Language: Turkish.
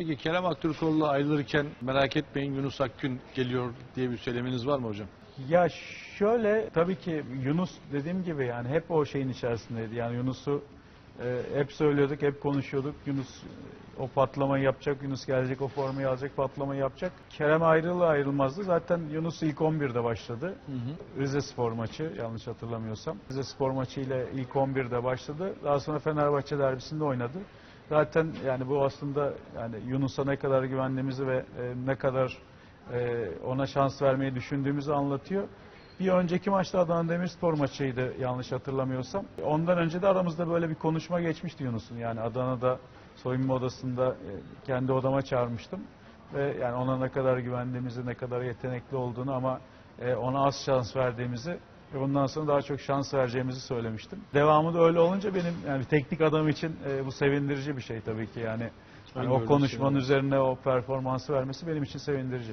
Peki Kerem Aktürkoğlu ayrılırken merak etmeyin Yunus Akgün geliyor diye bir söyleminiz var mı hocam? Ya şöyle tabii ki Yunus dediğim gibi yani hep o şeyin içerisindeydi. Yani Yunus'u e, hep söylüyorduk, hep konuşuyorduk. Yunus o patlamayı yapacak, Yunus gelecek o formayı alacak, patlamayı yapacak. Kerem ayrılır ayrılmazdı. Zaten Yunus ilk 11'de başladı. Rize Spor maçı yanlış hatırlamıyorsam. Rize Spor maçı ile ilk 11'de başladı. Daha sonra Fenerbahçe derbisinde oynadı. Zaten yani bu aslında yani Yunus'a ne kadar güvendiğimizi ve e, ne kadar e, ona şans vermeyi düşündüğümüzü anlatıyor. Bir önceki maçta Adana Demirspor maçıydı yanlış hatırlamıyorsam. Ondan önce de aramızda böyle bir konuşma geçmişti Yunus'un. Yani Adana'da soyunma odasında e, kendi odama çağırmıştım. Ve yani ona ne kadar güvendiğimizi, ne kadar yetenekli olduğunu ama e, ona az şans verdiğimizi ve bundan sonra daha çok şans vereceğimizi söylemiştim. Devamı da öyle olunca benim yani teknik adam için e, bu sevindirici bir şey tabii ki yani. Yani o Öngörüsü, konuşmanın evet. üzerine o performansı vermesi benim için sevindirici.